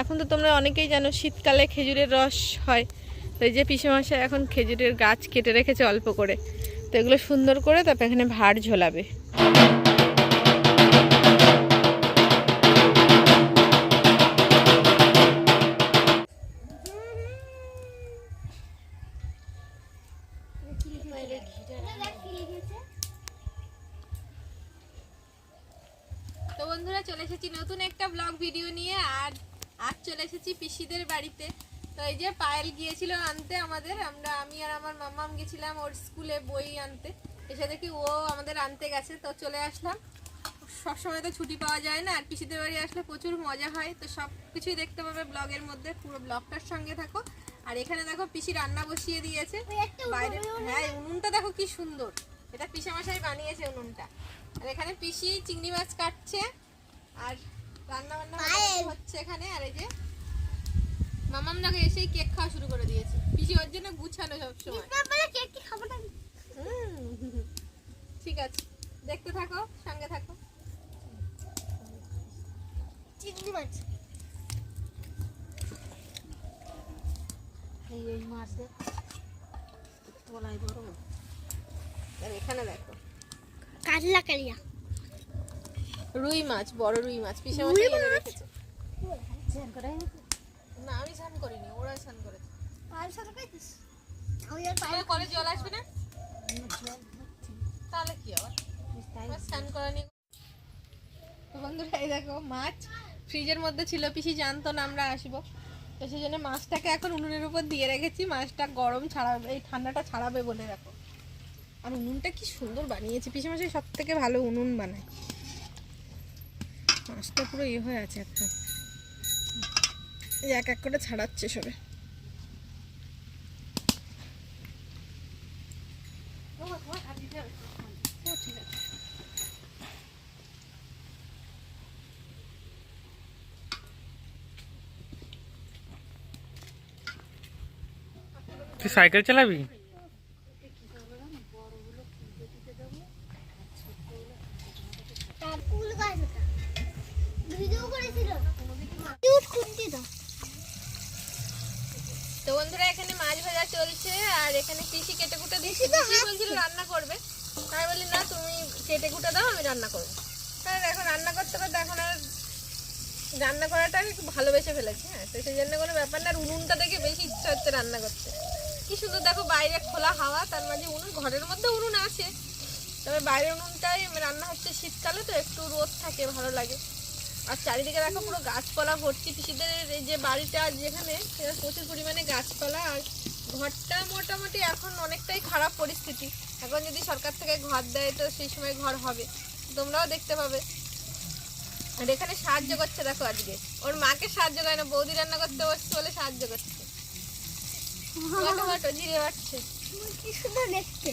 এখন তো তোমরা অনেকেই জানো শীতকালে খেজুরের রস হয়। তো এই যে পিসেমশাই এখন খেজুরের গাছ কেটে রেখেছে অল্প করে। তো এগুলো সুন্দর করে তারপর এখানে ভাড় ঝোলাবে। তো বন্ধুরা চলে এসেছি নতুন একটা ব্লগ ভিডিও নিয়ে, আর আজ চলে এসেছি পিসিদের বাড়িতে। তো এই যে পায়েল গিয়েছিল আনতে আমাদের আমরা আমি আর আমার মাম্মাম গেছিলাম ওর স্কুলে বই আনতে। এসে দেখি ও আমাদের আনতে গেছে তো চলে আসলাম। সবসময় তো ছুটি পাওয়া যায় না আর পিসিদের বাড়ি আসলে প্রচুর মজা হয়। তো সব কিছুই দেখতে পাবে ব্লগের মধ্যে পুরো ব্লগটার সঙ্গে থাকো। আর এখানে দেখো পিসি রান্না বসিয়ে দিয়েছে। বাইরে হ্যাঁ উনুনটা দেখো কি সুন্দর। এটা পিসে মশাই বানিয়েছে উনুনটা। আর এখানে পিসি চিংড়ি মাছ কাটছে। আর রান্না বান্না হচ্ছে এখানে আর এই যে মামাম দেখো এসেই কেক খাওয়া শুরু করে দিয়েছে। পিসি ওর জন্য গুছানো সবসময়। হুম, ঠিক আছে দেখতে থাকো সঙ্গে থাকো। চিংড়ি মাছ। এই এই মাছ দেখ তোলাই বড় এখানে দেখো। কাটলা কালিয়া। রুই মাছ বড় রুই মাছ পিসে মাছ? না আমি স্নান করিনি ওরা স্নান করেছে। জল আসবে না? তাহলে কি আবার? আমার স্নান করা নিয়ে তো বন্ধুরা এই দেখো মাছ ফ্রিজের মধ্যে ছিল পিসি জানতো না আমরা আসব। তো সেই জন্য মাছটাকে এখন উনুনের উপর দিয়ে রেখেছি মাছটা গরম ছাড়াবে এই ঠান্ডাটা ছাড়াবে বলে রাখো আর উনুনটা কি সুন্দর বানিয়েছে পিসি মাসে সব থেকে ভালো উনুন বানায়। মাছটা পুরো ইয়ে হয়ে আছে একটা এক এক করে ছাড়াচ্ছে সবে। তুই সাইকেল চালাবি তার ফুল গাছ ওটা ভিডিও করেছিল কিউট কুর্তি তো বন্ধুরা এখানে মাছ ভাজা চলছে আর এখানে পিসি কেটে কুটে পিসি বলছিল রান্না করবে। তাই বলি না তুমি কেটে কুটে দাও আমি রান্না করব। কারণ এখন রান্না করতে করতে এখন আর রান্না করাটা আমি একটু ভালোবেসে ফেলেছি হ্যাঁ? তো সেই জন্য কোনো ব্যাপার না আর উনুনটা দেখে বেশি ইচ্ছা হচ্ছে রান্না করতে। কি সুন্দর দেখো বাইরে খোলা হাওয়া তার মাঝে উনুন ঘরের মধ্যে উনুন আছে। তবে বাইরের উনুনটাই রান্না হচ্ছে শীতকালে তো একটু রোদ থাকে ভালো লাগে। আর চারিদিকে দেখো পুরো গাছপালা ভর্তি। পিসিদের এই যে বাড়িটা যেখানে সেটা প্রচুর পরিমাণে গাছপালা আর ঘরটা মোটামুটি এখন অনেকটাই খারাপ পরিস্থিতি। এখন যদি সরকার থেকে ঘর দেয় তো সেই সময় ঘর হবে। তোমরাও দেখতে পাবে। আর এখানে সাহায্য করছে দেখো আজকে। ওর মাকে সাহায্য করে না বৌদি রান্না করতে বসছে বলে সাহায্য করছে। বাটো বাটো জিরে বাটছে কি সুন্দর দেখতে।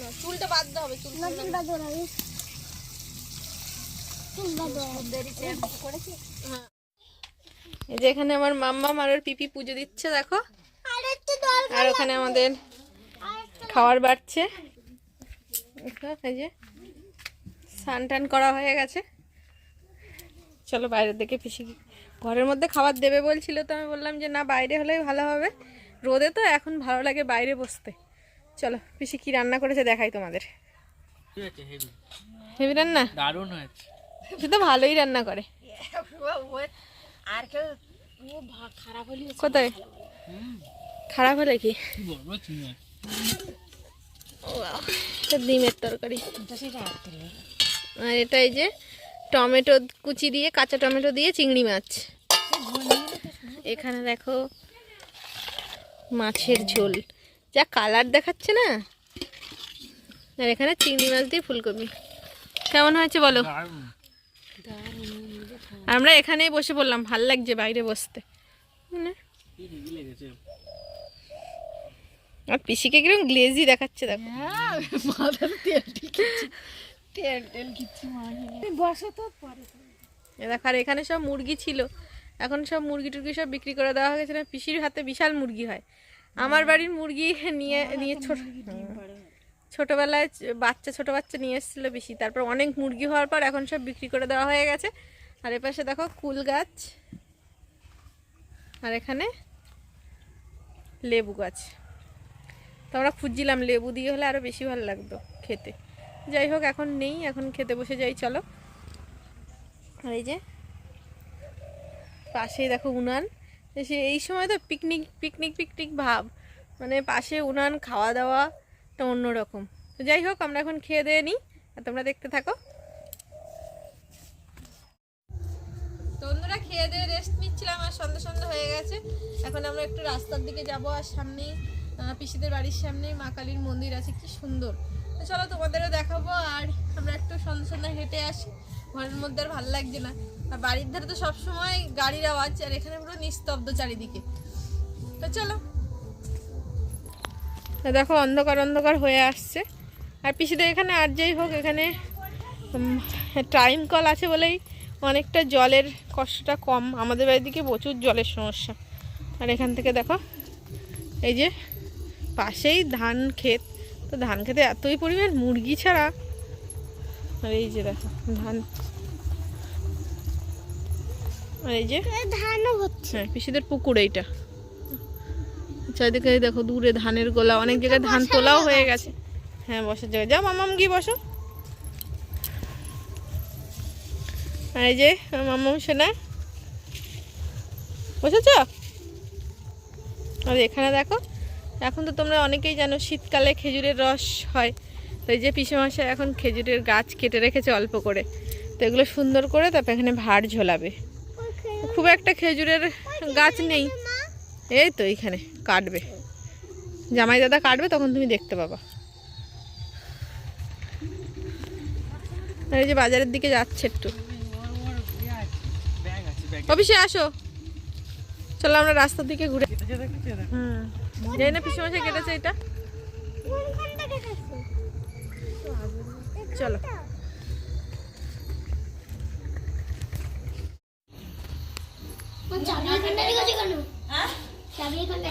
না, চুলটা বাঁধতে হবে চুল খুললে চুল বাঁধো না বেশ চুল বাঁধো করেছি হ্যাঁ। এই যে এখানে আমার মাম্মা আর ওর পিপি পুজো দিচ্ছে দেখো। আর একটু দল আর ওখানে আমাদের খাবার বাড়ছে। এই যে স্নান টান করা হয়ে গেছে। চলো বাইরের দিকে পিসি ঘরের মধ্যে খাবার দেবে বলছিল তো আমি বললাম যে না বাইরে হলেই ভালো হবে। রোদে তো এখন ভালো লাগে বাইরে বসতে। চলো পিসি কি রান্না করেছে দেখাই তোমাদের। হেভি? হেবি রান্না? দারুণ হয়েছে। সে তো ভালোই রান্না করে। আর কোথায়? খারাপ হলে কি? ডিমের তরকারি। আর এটা এই যে টমেটো কুচি দিয়ে, কাঁচা টমেটো দিয়ে চিংড়ি মাছ। এখানে দেখো মাছের ঝোল। যা কালার দেখাচ্ছে না? আর এখানে চিংড়ি মাছ দিয়ে ফুলকপি। কেমন হয়েছে বলো? আমরা এখানেই বসে পড়লাম, ভালো লাগছে বাইরে বসতে। মানে? আর পিসিকে কীরকম গ্লেজি দেখাচ্ছে দেখো। আর এখানে সব মুরগি ছিল। এখন সব মুরগি টুরগি সব বিক্রি করে দেওয়া হয়ে গেছে। পিসির হাতে বিশাল মুরগি হয়। আমার বাড়ির মুরগি নিয়ে নিয়ে ছোট ছোটবেলায় বাচ্চা, ছোট বাচ্চা নিয়ে এসেছিল বেশি। তারপর অনেক মুরগি হওয়ার পর এখন সব বিক্রি করে দেওয়া হয়ে গেছে। আর এপাশে দেখো কুল গাছ। আর এখানে লেবু গাছ। তো আমরা খুঁজছিলাম লেবু দিয়ে হলে আরও বেশি ভালো লাগতো খেতে। যাই হোক, এখন নেই, এখন খেতে বসে যাই, চলো। আর এই যে পাশেই দেখো উনান। সে এই সময় তো পিকনিক পিকনিক পিকনিক ভাব। মানে পাশে উনান, খাওয়া দাওয়া একটা অন্যরকম। তো যাই হোক, আমরা এখন খেয়ে দিয়ে নিই আর তোমরা দেখতে থাকো। বন্ধুরা, খেয়ে দিয়ে রেস্ট নিচ্ছিলাম আর সন্ধ্যা সন্ধ্যা হয়ে গেছে। এখন আমরা একটু রাস্তার দিকে যাব আর সামনেই পিসিদের বাড়ির সামনেই মা কালীর মন্দির আছে, কি সুন্দর। তো চলো তোমাদেরও দেখাবো আর আমরা একটু সন্ধ্যা সন্ধ্যা হেঁটে আসি। ঘরের মধ্যে আর ভালো লাগছে না। আর বাড়ির ধারে তো সবসময় গাড়ির আওয়াজ, আর এখানে পুরো নিস্তব্ধ চারিদিকে। তো চলো দেখো অন্ধকার অন্ধকার হয়ে আসছে। আর পিসিদের এখানে আর যাই হোক এখানে টাইম কল আছে বলেই অনেকটা জলের কষ্টটা কম। আমাদের বাড়ির দিকে প্রচুর জলের সমস্যা। আর এখান থেকে দেখো এই যে পাশেই ধান ক্ষেত। তো ধান খেতে এতই পরিমাণ মুরগি ছাড়া। আর এই যে দেখো ধান। আর এই যে ধানও হচ্ছে। হ্যাঁ পিসিদের পুকুর এইটা। চারিদিকে দেখো দূরে ধানের গোলা অনেক জায়গায় ধান তোলাও হয়ে গেছে। হ্যাঁ বসার জায়গায় যাও মামাম গিয়ে বসো। আর এই যে মামাম শোনা বসেছ? আর এখানে দেখো এখন তো তোমরা অনেকেই জানো শীতকালে খেজুরের রস হয়। তো এই যে পিসেমাশা এখন খেজুরের গাছ কেটে রেখেছে অল্প করে। তো এগুলো সুন্দর করে তারপর এখানে ভাড় ঝোলাবে। খুব একটা খেজুরের গাছ নেই। এই তো এইখানে কাটবে। জামাই দাদা কাটবে, তখন তুমি দেখতে পাবা। এই যে বাজারের দিকে যাচ্ছে একটু। অফিসে আসো। চলো আমরা রাস্তার দিকে ঘুরে হুম। যাই না পিসে মাসে কেটেছে এটা। চলো। চাবি কেন? চাবি এখানটা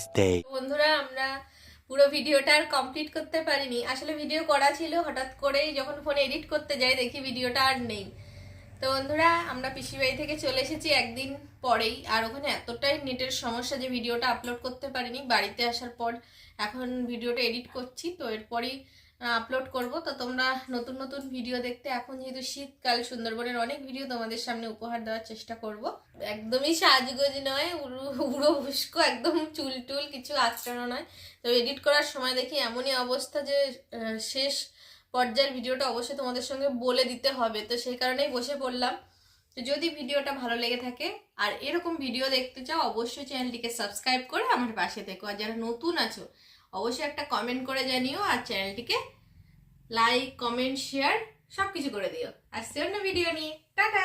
the ডে বন্ধুরা, আমরা পুরো ভিডিওটা আর কমপ্লিট করতে পারিনি। আসলে ভিডিও করা ছিল, হঠাৎ করেই যখন ফোন এডিট করতে যাই, দেখি ভিডিওটা আর নেই। তো বন্ধুরা, আমরা পিসি বাড়ি থেকে চলে এসেছি একদিন পরেই। আর ওখানে এতটাই নেটের সমস্যা যে ভিডিওটা আপলোড করতে পারিনি। বাড়িতে আসার পর এখন ভিডিওটা এডিট করছি। তো এরপরই আপলোড করব। তো তোমরা নতুন নতুন ভিডিও দেখতে এখন যেহেতু শীতকাল, সুন্দরবনের অনেক ভিডিও তোমাদের সামনে উপহার দেওয়ার চেষ্টা করব। একদমই সাজগোজ নয়, উড়ো উড়ো একদম চুল টুল, কিছু আচড়ানো নয়। তো এডিট করার সময় দেখি এমনই অবস্থা যে শেষ পর্যায়ের ভিডিওটা অবশ্যই তোমাদের সঙ্গে বলে দিতে হবে। তো সেই কারণেই বসে পড়লাম। তো যদি ভিডিওটা ভালো লেগে থাকে আর এরকম ভিডিও দেখতে চাও, অবশ্যই চ্যানেলটিকে সাবস্ক্রাইব করে আমার পাশে থেকো। আর যারা নতুন আছো অবশ্যই একটা কমেন্ট করে জানিও আর চ্যানেলটিকে লাইক কমেন্ট শেয়ার সব কিছু করে দিও। আর সে অন্য ভিডিও নিয়ে। টাটা!